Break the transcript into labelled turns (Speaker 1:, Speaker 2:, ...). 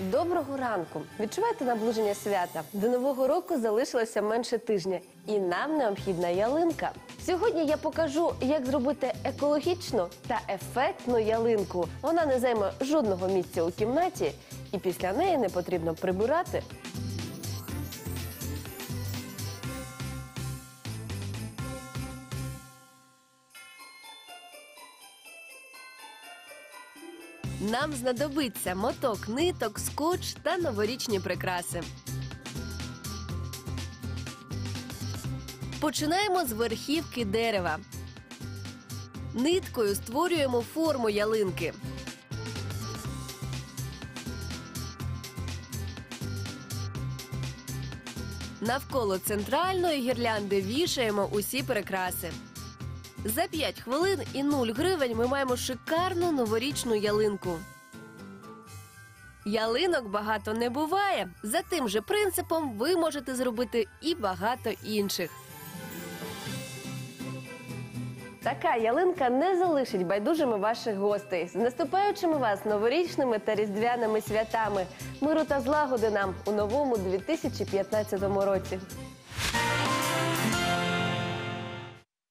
Speaker 1: Доброго ранку! Відчуваєте наближення свята? До нового року залишилося менше тижня, і нам необхідна ялинка. Сьогодні я покажу, як зробити екологічну та ефектну ялинку. Вона не займе жодного місця у кімнаті, і після неї не потрібно прибирати. Нам знадобиться моток ниток, скотч та новорічні прикраси. Починаємо з верхівки дерева. Ниткою створюємо форму ялинки. Навколо центральної гірлянди вішаємо усі прикраси. За 5 хвилин і 0 гривень ми маємо шикарну новорічну ялинку. Ялинок багато не буває. За тим же принципом ви можете зробити і багато інших. Така ялинка не залишить байдужими ваших гостей. З наступаючими вас новорічними та різдвяними святами. Миру та злагоди нам у новому 2015 році.